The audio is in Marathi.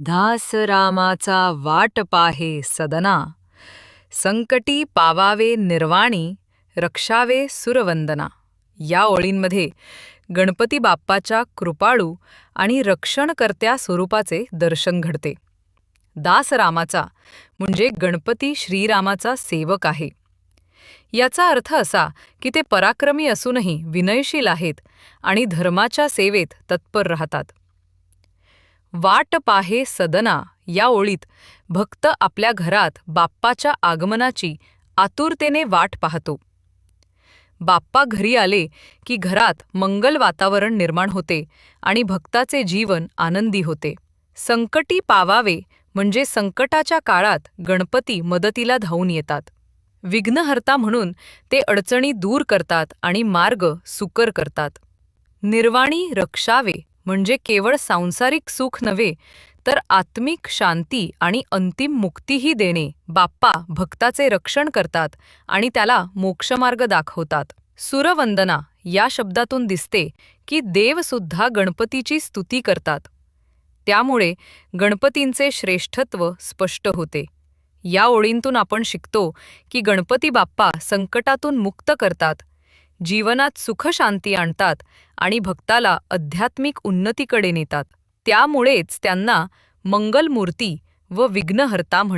धास रामाचा वाट पाहे सदना। संकटी पावावे निर्वाणी रक्षावे सुरवंदना। या ओळींमध्ये गणपती बाप्पाच्या कृपाळू आणि रक्षणकर्त्या स्वरूपाचे दर्शन घडते. दासरामाचा म्हणजे गणपती श्रीरामाचा सेवक आहे. याचा अर्थ असा की ते पराक्रमी असूनही विनयशील आहेत आणि धर्माच्या सेवेत तत्पर राहतात. वाट पाहे सदना या ओळीत भक्त आपल्या घरात बाप्पाच्या आगमनाची आतुरतेने वाट पाहतो. बाप्पा घरी आले की घरात मंगल वातावरण निर्माण होते आणि भक्ताचे जीवन आनंदी होते. संकटी पावावे म्हणजे संकटाच्या काळात गणपती मदतीला धावून येतात. विघ्नहर्ता म्हणून ते अडचणी दूर करतात आणि मार्ग सुकर करतात. निर्वाणी रक्षावे म्हणजे केवळ सांसारिक सुख नव्हे तर आत्मिक शांती आणि अंतिम मुक्तीही देणे बाप्पा भक्ताचे रक्षण करतात आणि त्याला मोक्षमार्ग दाखवतात. सुरवंदना या शब्दातून दिसते की देवसुद्धा गणपतीची स्तुती करतात. त्यामुळे गणपतींचे श्रेष्ठत्व स्पष्ट होते. या ओळींतून आपण शिकतो की गणपती बाप्पा संकटातून मुक्त करतात जीवनात सुखशांती आणतात आणि भक्ताला आध्यात्मिक उन्नतीकडे नेतात. त्यामुळेच त्यांना मंगलमूर्ती व विघ्नहर्ता म्हणतात